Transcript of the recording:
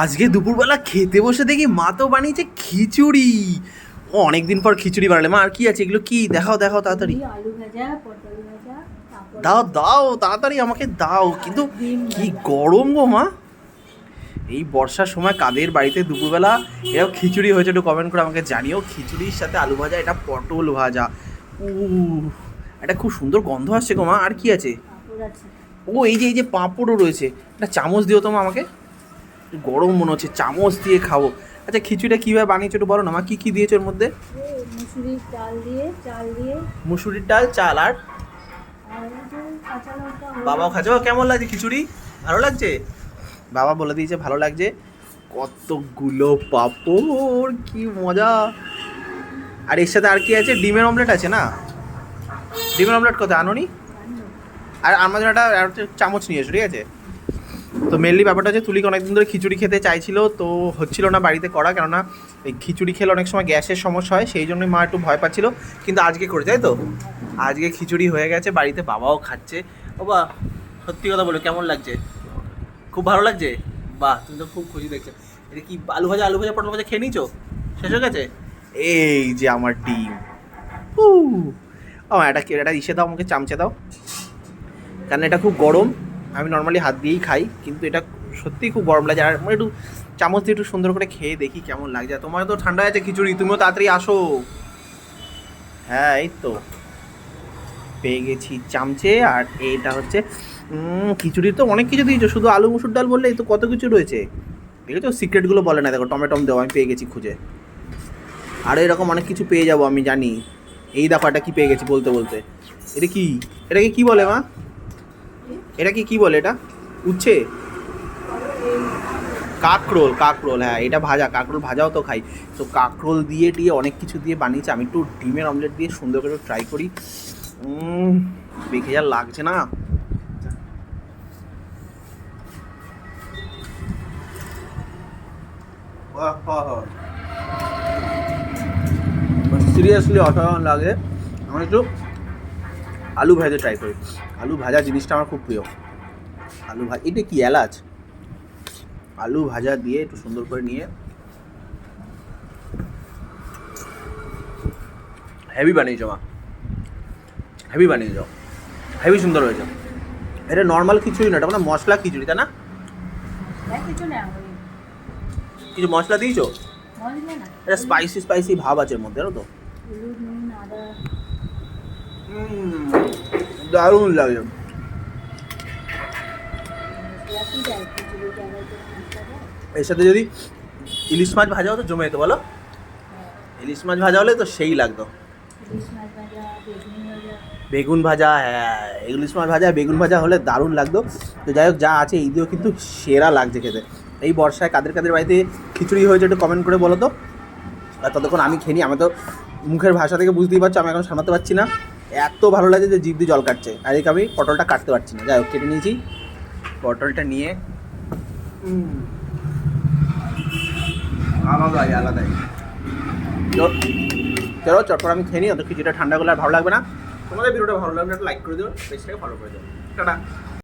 আজকে দুপুরবেলা খেতে বসে দেখি মা তো বানিয়েছে খিচুড়ি। অনেকদিন পর খিচুড়ি বানালে। মা আর কি আছে? এগুলো কি? দেখাও দেখাও তাড়াতাড়ি। আলু ভাজা পটল ভাজা দাও দাও তাড়াতাড়ি আমাকে দাও। কিন্তু কি গরম গো মা। এই বর্ষার সময় কাদের বাড়িতে দুপুরবেলা এরকম খিচুড়ি হয়েছে একটু কমেন্ট করে আমাকে জানিও। খিচুড়ির সাথে আলু ভাজা এটা পটল ভাজা। উ এটা খুব সুন্দর গন্ধ আসছে গো মা। আর কি আছে। ও এই যে এই যে পাঁপড়ও রয়েছে। একটা চামচ দিও তো মা আমাকে। গরম মনে হচ্ছে চামচ দিয়ে খাব। আচ্ছা খিচুড়িটা কীভাবে বানিয়েছো একটু বলো না মা কী কী দিয়েছ ওর মধ্যে? মুসুরির ডাল দিয়ে চাল দিয়ে। মুসুরির ডাল চাল আর। বাবাও খাচ্ছে। কেমন লাগছে খিচুড়ি? ভালো লাগছে? বাবা বলে দিয়েছে ভালো লাগছে। কতগুলো পাপড় কি মজা। আর এর সাথে আর কি আছে? ডিমের অমলেট আছে না? ডিমের অমলেট কত আনোনি। আর আমার জন্য একটা একটা চামচ নিয়ে এসো ঠিক আছে? তো মেনলি ব্যাপারটা হচ্ছে তুলিকে অনেকদিন ধরে খিচুড়ি খেতে চাইছিল, তো হচ্ছিল না বাড়িতে করা, কেননা এই খিচুড়ি খেলে অনেক সময় গ্যাসের সমস্যা হয়, সেই জন্যই মা একটু ভয় পাচ্ছিল। কিন্তু আজকে করে তাই তো? আজকে খিচুড়ি হয়ে গেছে, বাড়িতে বাবাও খাচ্ছে। বাবা সত্যি কথা বলো, কেমন লাগছে? খুব ভালো লাগছে? বাহ, তুমি তো খুব খুশি দেখছ। এটা কি আলু ভাজা আলু ভাজা, পটল ভাজা খেয়ে নিয়েছো? শেষ হয়ে গেছে? এই যে আমার ডিম। ও এটা এটা ইসে দাও আমাকে, চামচে দাও। কারণ এটা খুব গরম। আমি নর্মালি হাত দিয়েই খাই, কিন্তু এটা সত্যিই খুব গরম লাগে। আর একটু চামচ দিয়ে একটু সুন্দর করে খেয়ে দেখি কেমন লাগছে তোমার তো ঠান্ডা আছে খিচুড়ি, তুমিও তাড়াতাড়ি আসো। হ্যাঁ এই তো। পেয়ে গেছি চামচে, আর এইটা হচ্ছে খিচুড়ি তো অনেক কিছু দিয়েছ। শুধু আলু, মুসুর ডাল বললে তো কত কিছু রয়েছে। দেখেছ সিক্রেটগুলো বলে না, দেখো টমেটম দেবো আমি পেয়ে গেছি খুঁজে। আরও এরকম অনেক কিছু পেয়ে যাব, আমি জানি। এই দেখো এটা কি পেয়ে গেছি বলতে বলতে। এটা কি? এটাকে কি বলে, মা? এটা কি কি বলে এটা? উচ্ছে? কাকরোল কাকরোল হ্যাঁ এটা ভাজা, কাকরোল ভাজাও তো খাই। তো কাকরোল দিয়ে দিয়ে অনেক কিছু দিয়ে বানিয়েছি। আমি একটু ডিমের অমলেট দিয়ে সুন্দর করে ট্রাই করি। দেখে যা লাগছে না। সিরিয়াসলি অসাধারণ লাগে। আমি একটু আলু ভাজা ট্রাই করি। আলু ভাজা জিনিসটা আমার খুব প্রিয়। আলু ভাজা এটা কি এলাচ? আলু ভাজা দিয়ে একটু সুন্দর করে নিয়ে। হেভি বানিয়েছো মা। হেভি বানিয়েছো। হেভি সুন্দর হয়েছে। এটা নর্মাল খিচুড়ি না এটা মানে মশলা খিচুড়ি তাই না? কিছু ওই কিছু মশলা দিয়েছ? এটা স্পাইসি স্পাইসি ভাব আছে এর মধ্যে জানো তো? আদা। দারুণ লাগে। এর সাথে যদি ইলিশ মাছ ভাজা হতো, জমে যেত, বলো? ইলিশ মাছ ভাজা হলে তো সেই লাগতো। বেগুনি ভাজা হ্যাঁ ইলিশ মাছ ভাজা, বেগুন ভাজা হলে দারুণ লাগতো। তো যাই হোক, যা আছে দিয়েও কিন্তু সেরা লাগছে খেতে। এই বর্ষায় কাদের কাদের বাড়িতে খিচুড়ি হয়েছে একটু কমেন্ট করে বলো তো? আর ততক্ষণ আমি খেয়ে নিই। আমি তো মুখের ভাষা থেকে বুঝতেই পারছ, আমি এখন সামলাতে পারছি না। এত ভালো লাগে যে জিভ দিয়ে জল কাটছে। আর এদিকে আমি পটলটা কাটতে পারছি না। যাই হোক, কেটে নিয়েছি। পটলটা নিয়ে আলাদাই আলাদাই। চলো, চটপট আমি খেয়ে নিই, অত কিছুটা ঠান্ডা করলে আর ভালো লাগবে না। তোমাদের ভিডিওটা ভালো লাগলে একটা লাইক করে দিও, পেজটাকে ফলো করে দিও। টাটা।